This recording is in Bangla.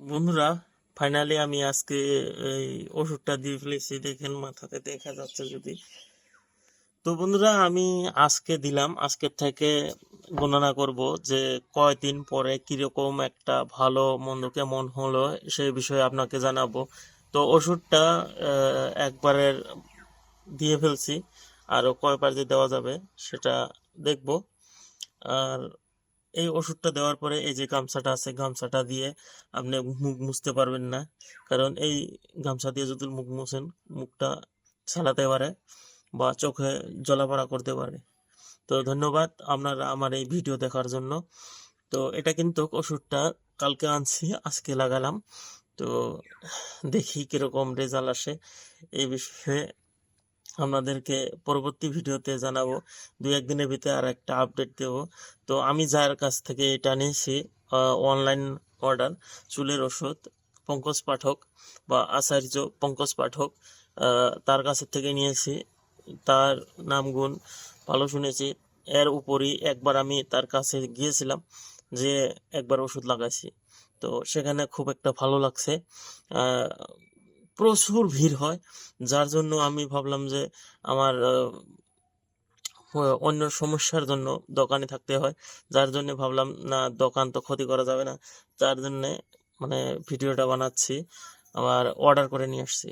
বন্ধুরা ফাইনালি আমি আজকে এই ওষুধটা দিয়ে ফেলেছি। দেখেন, মাথাতে দেখা যাচ্ছে যদি। তো বন্ধুরা, আমি আজকে দিলাম আজকের থেকে গণনা করব যে কয়দিন পরে কীরকম একটা ভালো মন্দ কেমন হলো সেই বিষয়ে আপনাকে জানাব। তো ওষুধটা একবারের দিয়ে ফেলছি আরও কয়বার যে দেওয়া যাবে সেটা দেখব। আর এই ওষুধটা দেওয়ার পরে এই যে গামছাটা আছে, গামছাটা দিয়ে আপনি মুখ মুছতে পারবেন না। কারণ এই গামছা দিয়ে যদি মুখ মুছেন, মুখটা ছালাতে পারে বা চোখে জ্বলাপড়া করতে পারে। তো ধন্যবাদ আপনারা আমার এই ভিডিও দেখার জন্য। তো এটা কিন্তু ওষুধটা কালকে আনছি, আজকে লাগালাম। তো দেখি কীরকম রেজাল্ট আসে। এই বিষয়ে আপনাদেরকে পরবর্তী ভিডিওতে জানাব। দুই একদিনের ভিতরে আর একটা আপডেট দেব। তো আমি যার কাছ থেকে এটা নিয়েছি অনলাইন অর্ডার চুলের ওষুধ, পঙ্কজ পাঠক বা আচার্য পঙ্কজ পাঠক তার কাছ থেকে নিয়েছি। তার নাম গুণ ভালো শুনেছি। এর উপরই একবার আমি তার কাছে গিয়েছিলাম যে একবার ওষুধ লাগাইছি। তো সেখানে খুব একটা ভালো লাগছে। প্রচুর ভিড় হয়। যার জন্য আমি ভাবলাম যে আমার অন্য সমস্যার জন্য দোকানে থাকতে হয়। যার জন্য ভাবলাম, না, দোকান তো ক্ষতি করা যাবে না। যার জন্যে মানে ভিডিওটা বানাচ্ছি, আবার অর্ডার করে নিয়ে আসছি।